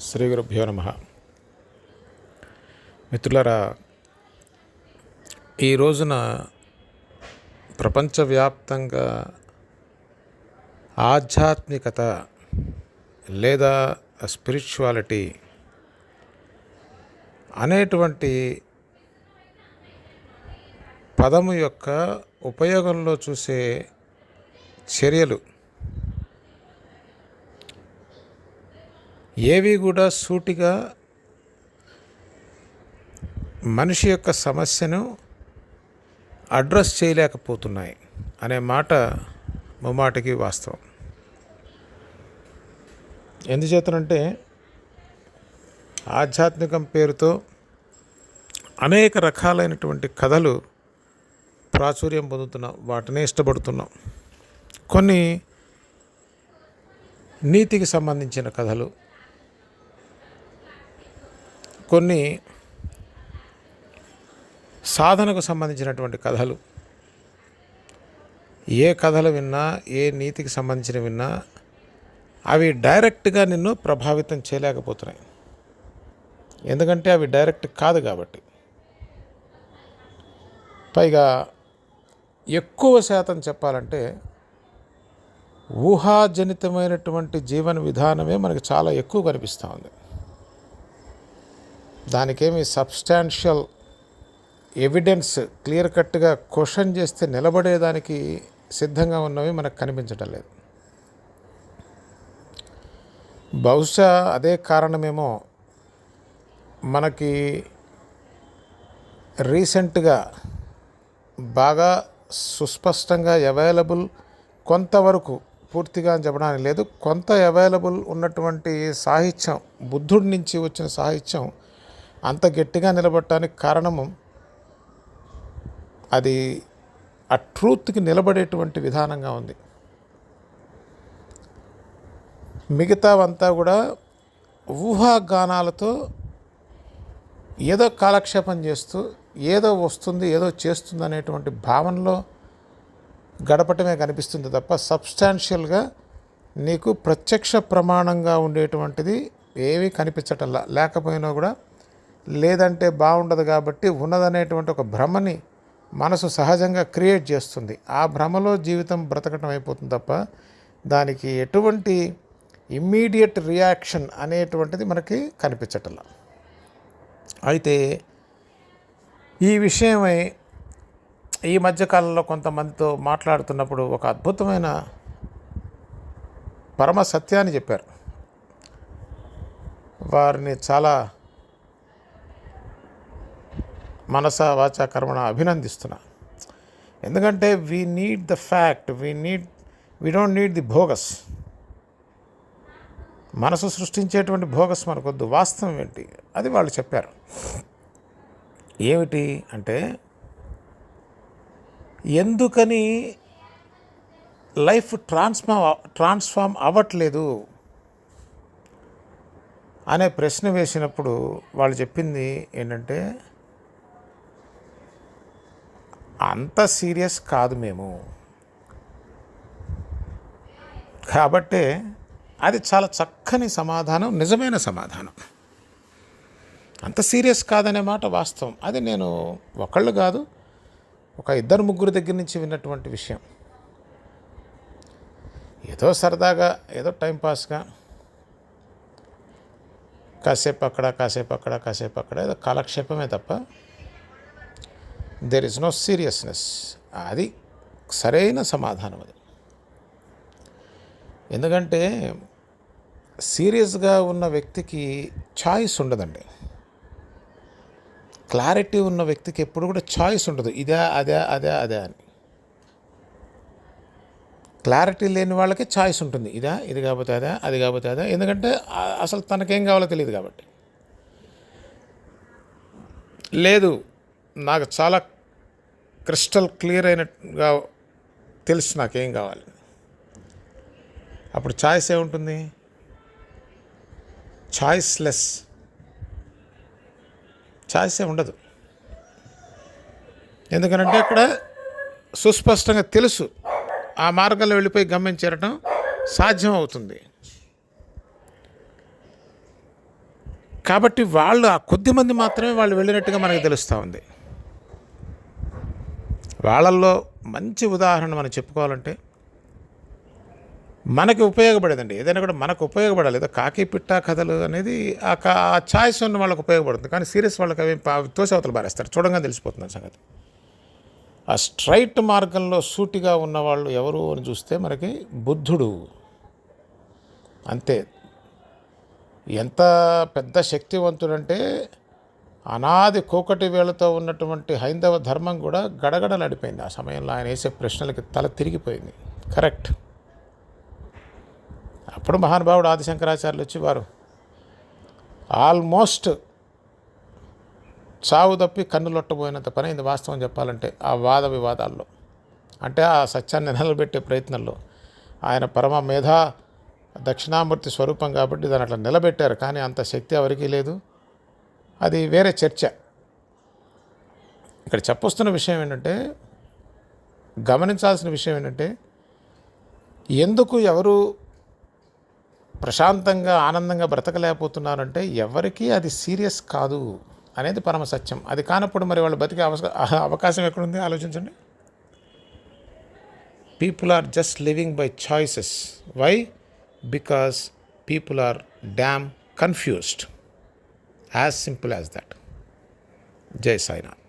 శ్రీ గురుభ్యో నమ. మిత్రులరా ఈ రోజున ప్రపంచవ్యాప్తంగా ఆధ్యాత్మికత లేదా స్పిరిచువాలిటీ అనేటువంటి పదము యొక్క ఉపయోగంలో చూసే చర్యలు ఏవి కూడా సూటిగా మనిషి యొక్క సమస్యను అడ్రస్ చేయలేకపోతున్నాయి అనే మాట ముమ్మాటికి వాస్తవం. ఎందుచేతనంటే ఆధ్యాత్మికం పేరుతో అనేక రకాలైనటువంటి కథలు ప్రాచుర్యం పొందుతున్నాం వాటినే ఇష్టపడుతున్నాం. కొన్ని నీతికి సంబంధించిన కథలు కొన్ని సాధనకు సంబంధించినటువంటి కథలు. ఏ కథలు విన్నా ఏ నీతికి సంబంధించిన విన్నా అవి డైరెక్ట్గా నిన్ను ప్రభావితం చేయలేకపోతున్నాయి. ఎందుకంటే అవి డైరెక్ట్ కాదు కాబట్టి. పైగా ఎక్కువ శాతం చెప్పాలంటే ఊహాజనితమైనటువంటి జీవన విధానమే మనకు చాలా ఎక్కువ కనిపిస్తూ ఉంది. దానికేమి సబ్స్టాన్షియల్ ఎవిడెన్స్ క్లియర్ కట్గా క్వశ్చన్ చేస్తే నిలబడేదానికి సిద్ధంగా ఉన్నవి మనకు కనిపించటం లేదు. బహుశా అదే కారణమేమో మనకి రీసెంట్గా బాగా సుస్పష్టంగా అవైలబుల్ కొంతవరకు పూర్తిగా అని చెప్పడానికి లేదు. కొంత అవైలబుల్ ఉన్నటువంటి సాహిత్యం బుద్ధుడి నుంచి వచ్చిన సాహిత్యం అంత గట్టిగా నిలబడటానికి కారణము అది ఆ ట్రూత్కి నిలబడేటువంటి విధానంగా ఉంది. మిగతావంతా కూడా ఊహాగానాలతో ఏదో కాలక్షేపం చేస్తూ ఏదో వస్తుంది ఏదో చేస్తుంది అనేటువంటి భావనలో గడపటమే కనిపిస్తుంది తప్ప సబ్స్టాన్షియల్గా నీకు ప్రత్యక్ష ప్రమాణంగా ఉండేటువంటిది ఏమీ కనిపించటంలా. లేకపోయినా కూడా లేదంటే బాగుండదు కాబట్టి ఉన్నదనేటువంటి ఒక భ్రమని మనసు సహజంగా క్రియేట్ చేస్తుంది. ఆ భ్రమలో జీవితం బ్రతకటం అయిపోతుంది తప్ప దానికి ఎటువంటి ఇమ్మీడియట్ రియాక్షన్ అనేటువంటిది మనకి కనిపించటం అయితే ఈ విషయమై ఈ మధ్యకాలంలో కొంతమందితో మాట్లాడుతున్నప్పుడు ఒక అద్భుతమైన పరమ సత్యాన్ని చెప్పారు. వారిని చాలా మనస వాచ కర్మణ అభినందిస్తున్నా. ఎందుకంటే we need the fact we need we don't need the bogus మనసు సృష్టించేటువంటి భోగస్ మనకొద్దు. వాస్తవం ఏంటి? అది వాళ్ళు చెప్పారు. ఏమిటి అంటే ఎందుకని లైఫ్ ట్రాన్స్ఫామ్ ట్రాన్స్ఫామ్ అవ్వట్లేదు అనే ప్రశ్న వేసినప్పుడు వాళ్ళు చెప్పింది ఏంటంటే అంత సీరియస్ కాదు మేము. కాబట్టే అది చాలా చక్కని సమాధానం నిజమైన సమాధానం. అంత సీరియస్ కాదనే మాట వాస్తవం. అది నేను ఒకళ్ళు కాదు ఒక ఇద్దరు ముగ్గురు దగ్గర నుంచి విన్నటువంటి విషయం. ఏదో సరదాగా ఏదో టైంపాస్గా కాసేపు అక్కడ కాసేపు అక్కడ కాసేపు అక్కడ ఏదో కాలక్షేపమే తప్ప దెర్ ఇస్ నో సీరియస్నెస్ అది సరైన సమాధానం అది. ఎందుకంటే సీరియస్గా ఉన్న వ్యక్తికి చాయిస్ ఉండదండి. క్లారిటీ ఉన్న వ్యక్తికి ఎప్పుడు కూడా ఛాయిస్ ఉండదు. ఇదే అదే అదే అదే అని. క్లారిటీ లేని వాళ్ళకి ఛాయిస్ ఉంటుంది. ఇదా ఇది కాకపోతే అదే అది కాకపోతే అదే. ఎందుకంటే అసలు తనకేం కావాలో తెలియదు కాబట్టి. లేదు నాకు చాలా క్రిస్టల్ క్లియర్ అయినట్టుగా తెలుసు నాకేం కావాలి. అప్పుడు చాయిస్ ఏముంటుంది? ఛాయిస్లెస్. చాయిసే ఉండదు. ఎందుకనంటే ఇక్కడ సుస్పష్టంగా తెలుసు. ఆ మార్గంలో వెళ్ళిపోయి గమ్యం చేరటం సాధ్యం అవుతుంది కాబట్టి వాళ్ళు ఆ కొద్ది మంది మాత్రమే వాళ్ళు వెళ్ళినట్టుగా మనకు తెలుస్తూ ఉంది. వాళ్ళల్లో మంచి ఉదాహరణ మనం చెప్పుకోవాలంటే మనకి ఉపయోగపడేదండి. ఏదైనా కూడా మనకు ఉపయోగపడాలి. ఏదో కాకి పిట్ట కథలు అనేది ఆ కా ఆ ఛాయిస్ ఉన్న వాళ్ళకి ఉపయోగపడుతుంది. కానీ సీరియస్ వాళ్ళకి అవి పా- తోసి అవతలు బారేస్తారు చూడంగా తెలిసిపోతుంది సంగతి. ఆ స్ట్రైట్ మార్గంలో సూటిగా ఉన్నవాళ్ళు ఎవరు అని చూస్తే మనకి బుద్ధుడు. అంతే. ఎంత పెద్ద శక్తివంతుడంటే అనాది కోకటి వేళతో ఉన్నటువంటి హైందవ ధర్మం కూడా గడగడలాడిపోయింది. ఆ సమయంలో ఆయన వేసే ప్రశ్నలకి తల తిరిగిపోయింది. కరెక్ట్. అప్పుడు మహానుభావుడు ఆదిశంకరాచార్యులు వచ్చి వారు ఆల్మోస్ట్ చావు తప్పి కన్నులొట్టబోయినంత పని అయింది వాస్తవం చెప్పాలంటే ఆ వాద వివాదాల్లో. అంటే ఆ సత్యాన్ని నిలబెట్టే ప్రయత్నంలో ఆయన పరమ మేధా దక్షిణామూర్తి స్వరూపం కాబట్టి దాని అట్లా నిలబెట్టారు. కానీ అంత శక్తి ఎవరికీ లేదు. అది వేరే చర్చ. ఇక్కడ చెప్పొస్తున్న విషయం ఏంటంటే గమనించాల్సిన విషయం ఏంటంటే ఎందుకు ఎవరు ప్రశాంతంగా ఆనందంగా బ్రతకలేకపోతున్నారంటే ఎవరికీ అది సీరియస్ కాదు అనేది పరమ సత్యం. అది కానప్పుడు మరి వాళ్ళు బతికే అవస అవకాశం ఎక్కడుంది? ఆలోచించండి. People are just living by choices why because people are damn confused As simple as that. Jai Sainath.